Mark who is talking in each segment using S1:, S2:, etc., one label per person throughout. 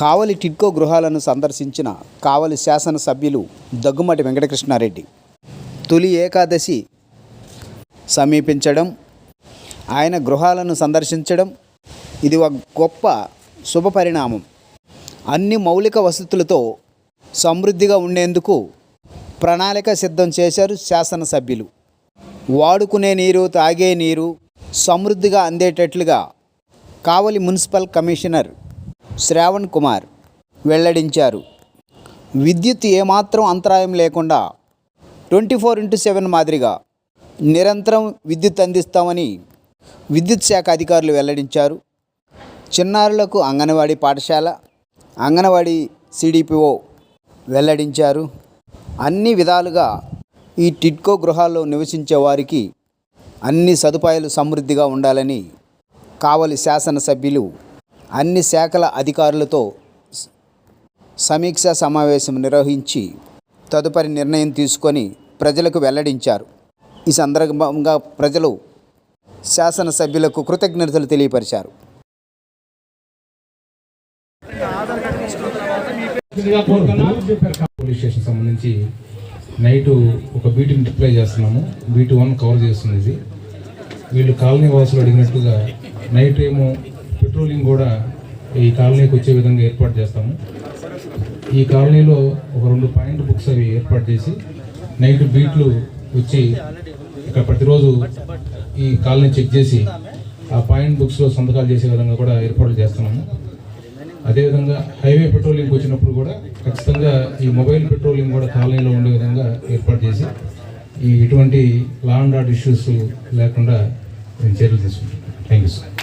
S1: కావలి టిడ్కో గృహాలను సందర్శించిన కావలి శాసనసభ్యులు దగ్గుమటి వెంకటకృష్ణారెడ్డి. తొలి ఏకాదశి సమీపించడం ఆయన గృహాలను సందర్శించడం ఇది ఒక గొప్ప శుభ పరిణామం. అన్ని మౌలిక వసతులతో సమృద్ధిగా ఉండేందుకు ప్రణాళిక సిద్ధం చేశారు శాసనసభ్యులు. వాడుకునే నీరు తాగే నీరు సమృద్ధిగా అందేటట్లుగా కావలి మున్సిపల్ కమిషనర్ శ్రావణ్ కుమార్ వెల్లడించారు. విద్యుత్ ఏమాత్రం అంతరాయం లేకుండా ట్వంటీ ఫోర్ ఇంటూ సెవెన్ మాదిరిగా నిరంతరం విద్యుత్ అందిస్తామని విద్యుత్ శాఖ అధికారులు వెల్లడించారు. చిన్నారులకు అంగన్వాడీ పాఠశాల అంగన్వాడీ సిడిపిఓ వెల్లడించారు. అన్ని విధాలుగా ఈ టిట్కో గృహాల్లో నివసించే వారికి అన్ని సదుపాయాలు సమృద్ధిగా ఉండాలని కావలి శాసనసభ్యులు అన్ని శాఖల అధికారులతో సమీక్షా సమావేశం నిర్వహించి తదుపరి నిర్ణయం తీసుకొని ప్రజలకు వెల్లడించారు. ఈ సందర్భంగా ప్రజలు శాసనసభ్యులకు కృతజ్ఞతలు తెలియపరిచారు.
S2: పోలీస్ స్టేషన్ సంబంధించి నైట్ ఒక బీటీని డిప్లై చేస్తున్నాము. బీటీ వన్ కవర్ చేస్తుంది ఇది వీళ్ళు కాలనీ వాసులు అడిగినట్టుగా నైట్ ఏమో పెట్రోలింగ్ కూడా ఈ కాలనీకి వచ్చే విధంగా ఏర్పాటు చేస్తాము. ఈ కాలనీలో ఒక రెండు పాయింట్ బుక్స్ అవి ఏర్పాటు చేసి నైట్ బీట్లు వచ్చి ఇక్కడ ప్రతిరోజు ఈ కాలనీ చెక్ చేసి ఆ పాయింట్ బుక్స్లో సంతకాలు చేసే విధంగా కూడా ఏర్పాట్లు చేస్తున్నాము. అదేవిధంగా హైవే పెట్రోలింగ్కి వచ్చినప్పుడు కూడా ఖచ్చితంగా ఈ మొబైల్ పెట్రోలింగ్ కూడా కాలనీలో ఉండే విధంగా ఏర్పాటు చేసి ఈ ఇటువంటి లా అండ్ ఆర్డర్ ఇష్యూస్ లేకుండా మేము చర్యలు తీసుకుంటాం థ్యాంక్ యూ సార్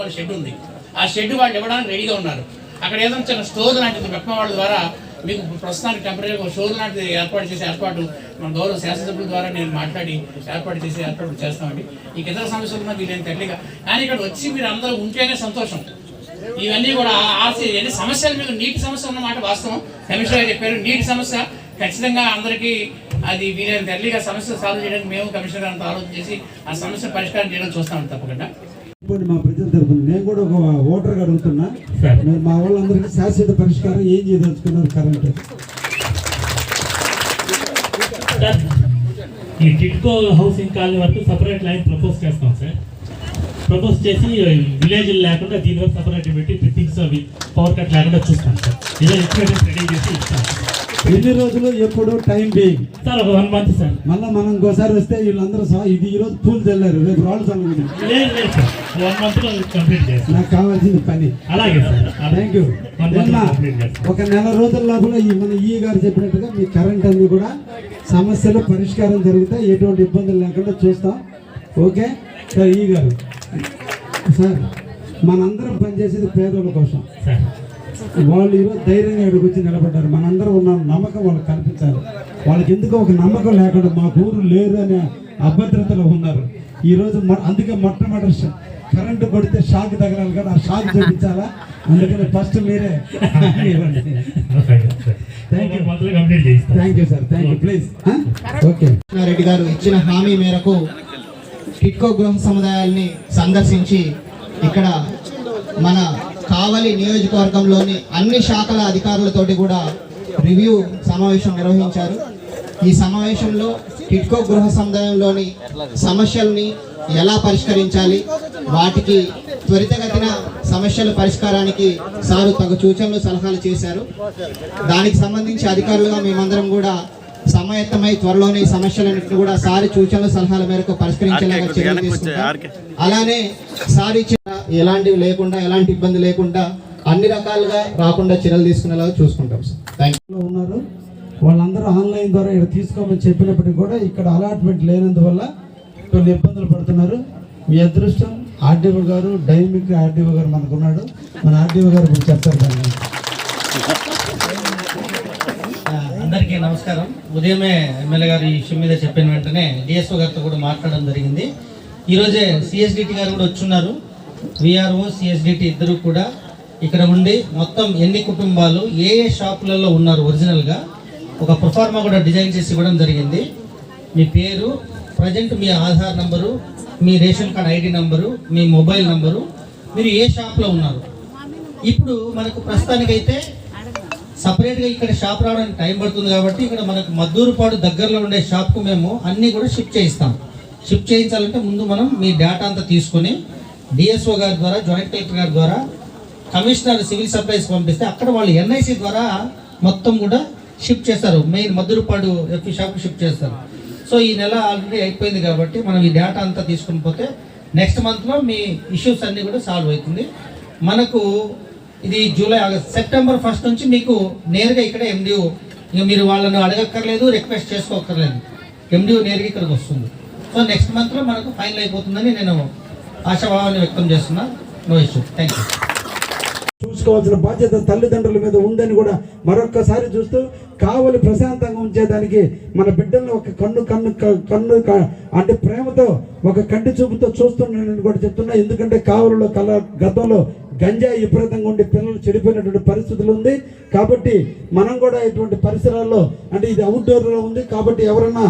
S3: వాళ్ళ షెడ్ ఉంది. ఆ షెడ్ వాళ్ళు ఇవ్వడానికి రెడీగా ఉన్నారు. అక్కడ ఏదైనా చిన్న స్టోర్ లాంటిది మెప్ప వాళ్ళ ద్వారా మీకు ప్రస్తుతానికి టెంపరీగా ఒక స్టోర్ లాంటిది ఏర్పాటు చేసే ఏర్పాటు మన గౌరవ శాసనసభ్యుల ద్వారా నేను మాట్లాడి ఏర్పాటు చేసి ఏర్పాటు చేస్తామండి. ఈ ఇతర సమస్యలు ఉన్నా వీళ్ళని తెలియగా కానీ ఇక్కడ వచ్చి మీరు అందరూ ఉంటేనే సంతోషం. ఇవన్నీ కూడా ఆశ ఎన్ని సమస్యలు మీకు నీటి సమస్య ఉన్నమాట వాస్తవం. కమిషనర్ గారు చెప్పారు నీటి సమస్య. ఖచ్చితంగా అందరికీ అది వీలైన ఎర్లీగా సమస్య సాల్వ్ చేయడానికి మేము కమిషనర్ గారితో ఆలోచన చేసి ఆ సమస్య పరిష్కారం చేయడం చూస్తామని తప్పకుండా.
S4: మా ప్రజల తరఫున నేను కూడా ఒక ఓటర్గా అడుగుతున్నా. మీరు మా వాళ్ళందరికీ శాశ్వత పరిష్కారం ఏం చేయదలుచుకున్నారు కరెంట్?
S5: ఈ టిట్కో హౌసింగ్ కాలనీ వరకు సపరేట్ లైన్ ప్రపోజ్ చేస్తాం సార్. ప్రపోజ్ చేసి విలేజ్ లేకుండా దీని వరకు సపరేట్ పెట్టి ఫిట్టింగ్స్ అవి పవర్ కట్ లేకుండా చూస్తాం సార్. ఇలా ఎక్స్పీరియన్స్ రెడీ చేసి ఇస్తాం.
S4: ఎన్ని రోజులు ఎప్పుడు టైం బేయింగ్
S5: సార్ ఒక వన్ మంత్ సార్.
S4: మళ్ళీ మనం ఇంకోసారి వస్తే వీళ్ళందరూ ఇది ఈ రోజు పూలు చల్లారు రేపు రాళ్ళు చల్లని
S5: లేదు లేదు సార్. వన్ మంత్లో కంప్లీట్ చేస్తాం.
S4: నాకు కావాల్సింది పని.
S5: అలాగే సార్.
S4: థ్యాంక్ యూ ఒక నెల రోజుల లోపల ఈ మన ఈ గారు చెప్పినట్టుగా మీ కరెంట్ అన్ని కూడా సమస్యలు పరిష్కారం జరుగుతాయి. ఎటువంటి ఇబ్బందులు లేకుండా చూస్తాం. ఓకే? సార్ ఈ గారు. సార్ మనందరం పనిచేసేది పేదోళ్ళ కోసం.
S5: సార్.
S4: వాళ్ళు ఈరోజు ధైర్యంగా ఇక్కడికి వచ్చి నిలబడ్డారు. మనందరం ఉన్న నమ్మకం వాళ్ళకి కల్పించారు. వాళ్ళకి ఎందుకో ఒక నమ్మకం లేకుండా మా ఊరు లేరు అనే అభద్రతలో ఉన్నారు. ఈరోజు అందుకే మొట్టమొదటి కరెంటు కొడితే షాక్ తగలాలి కదా ఆ షాక్ చూపించాలా? అందుకని ఫస్ట్ మీరే
S5: thank you
S4: thank you sir thank you please okay
S6: Reddy గారు ఇచ్చిన హామీ మేరకు టిట్కో గృహ సముదాయాల్ని సందర్శించి ఇక్కడ మన కావలి నియోజకవర్గంలోని అన్ని శాఖల అధికారులతోటి కూడా రివ్యూ సమావేశం నిర్వహించారు. ఈ సమావేశంలో టిట్కో గృహ సముదాయంలోని సమస్యల్ని ఎలా పరిష్కరించాలి వాటికి త్వరితగతిన సమస్యల పరిష్కారానికి సారు తగు సూచనలు సలహాలు చేశారు. దానికి సంబంధించి అధికారులుగా మేమందరం కూడా సమాయత్తమై త్వరలోనే ఈ సమస్యలన్నింటినీ కూడా సారి సూచనల సలహాల మేరకు పరిష్కరించేలాగా చర్యలు తీసుకుంటాం. అలానే సారి ఎలాంటివి లేకుండా ఎలాంటి ఇబ్బంది లేకుండా అన్ని రకాలుగా రాకుండా చర్యలు తీసుకునేలాగా చూసుకుంటాం సార్. థ్యాంక్
S4: ఉన్నారు. వాళ్ళందరూ ఆన్లైన్ ద్వారా ఇక్కడ తీసుకోమని చెప్పినప్పటికీ కూడా ఇక్కడ అలాట్మెంట్ లేనందువల్ల కొన్ని ఇబ్బందులు పడుతున్నారు. మీ అదృష్టం ఆర్డీఓ గారు డైనమిక్ ఆర్డీఓ గారు మనకు ఉన్నాడు మన ఆర్డీఓ గారు చెప్తారు దాన్ని
S7: అందరికీ నమస్కారం. ఉదయమే ఎమ్మెల్యే గారు ఈ విషయం మీద చెప్పిన వెంటనే డిఎస్ఓ గారితో కూడా మాట్లాడడం జరిగింది. ఈరోజే సిఎస్డిటి గారు కూడా వచ్చున్నారు. విఆర్ఓ సిఎస్డిటి ఇద్దరు కూడా ఇక్కడ ఉండి మొత్తం ఎన్ని కుటుంబాలు ఏ ఏ షాపులలో ఉన్నారు ఒరిజినల్గా ఒక ప్రొఫార్మా కూడా డిజైన్ చేసి ఇవ్వడం జరిగింది. మీ పేరు ప్రజెంట్ మీ ఆధార్ నంబరు మీ రేషన్ కార్డ్ ఐడి నంబరు మీ మొబైల్ నంబరు మీరు ఏ షాప్లో ఉన్నారు? ఇప్పుడు మనకు ప్రస్తుతానికైతే సపరేట్గా ఇక్కడ షాప్ రావడానికి టైం పడుతుంది కాబట్టి ఇక్కడ మనకు మద్దూరుపాడు దగ్గరలో ఉండే షాప్కు మేము అన్నీ కూడా షిఫ్ట్ చేయిస్తాం. షిఫ్ట్ చేయించాలంటే ముందు మనం మీ డేటా అంతా తీసుకొని డిఎస్ఓ గారి ద్వారా జాయింట్ కలెక్టర్ గారి ద్వారా కమిషనర్ సివిల్ సప్లైస్ పంపిస్తే అక్కడ వాళ్ళు ఎన్ఐసి ద్వారా మొత్తం కూడా షిఫ్ట్ చేస్తారు. మెయిన్ మద్దూరుపాడు ఎఫ్ఈ షాప్కి షిఫ్ట్ చేస్తారు. సో ఈ నెల ఆల్రెడీ అయిపోయింది కాబట్టి మనం ఈ డేటా అంతా తీసుకుని పోతే నెక్స్ట్ మంత్లో మీ ఇష్యూస్ అన్నీ కూడా సాల్వ్ అవుతుంది. మనకు ఇది జూలై ఆగస్ట్ సెప్టెంబర్ ఫస్ట్ నుంచి మీకు నేరుగా ఇక్కడ ఎండియూ ఇక మీరు వాళ్ళను అడగక్కర్లేదు రిక్వెస్ట్ చేసుకోక్కర్లేదు. ఎండియూ నేరుగా ఇక్కడికి వస్తుంది. సో నెక్స్ట్ మంత్లో మనకు ఫైనల్ అయిపోతుందని నేను ఆశాభావాన్ని వ్యక్తం చేస్తున్నా. నో ఇష్యూ థ్యాంక్ యూ
S4: చూసుకోవాల్సిన బాధ్యత తల్లిదండ్రుల మీద ఉందని కూడా మరొక్కసారి చూస్తూ కావలి ప్రశాంతంగా ఉంచేదానికి మన బిడ్డలను ఒక కన్ను కన్ను కన్ను అంటే ప్రేమతో ఒక కంటి చూపుతో చూస్తున్నానని కూడా చెప్తున్నా. ఎందుకంటే కావలిలో కల గతంలో గంజాయి విపరీతంగా ఉండి పిల్లలు చెడిపోయినటువంటి పరిస్థితులు ఉంది. కాబట్టి మనం కూడా ఇటువంటి పరిసరాల్లో అంటే ఇది అవుట్డోర్లో ఉంది. కాబట్టి ఎవరన్నా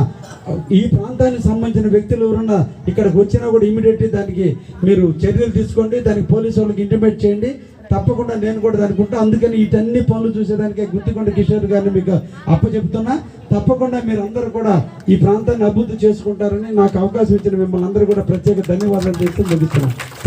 S4: ఈ ప్రాంతానికి సంబంధించిన వ్యక్తులు ఎవరన్నా ఇక్కడికి వచ్చినా కూడా ఇమీడియట్లీ దానికి మీరు చర్యలు తీసుకోండి. దానికి పోలీసు వాళ్ళకి ఇంటిమేట్ చేయండి. తప్పకుండా నేను కూడా అనుకుంటా అందుకని వీటన్ని పనులు చూసేదానికే గుత్తికొండ కిషోర్ గారిని మీకు అప్పచెప్తున్నా. తప్పకుండా మీరు అందరూ కూడా ఈ ప్రాంతాన్ని అభివృద్ధి చేసుకుంటారని నాకు అవకాశం ఇచ్చిన మిమ్మల్ని అందరూ కూడా ప్రత్యేక ధన్యవాదాలు చేస్తూ ముగిస్తున్నాను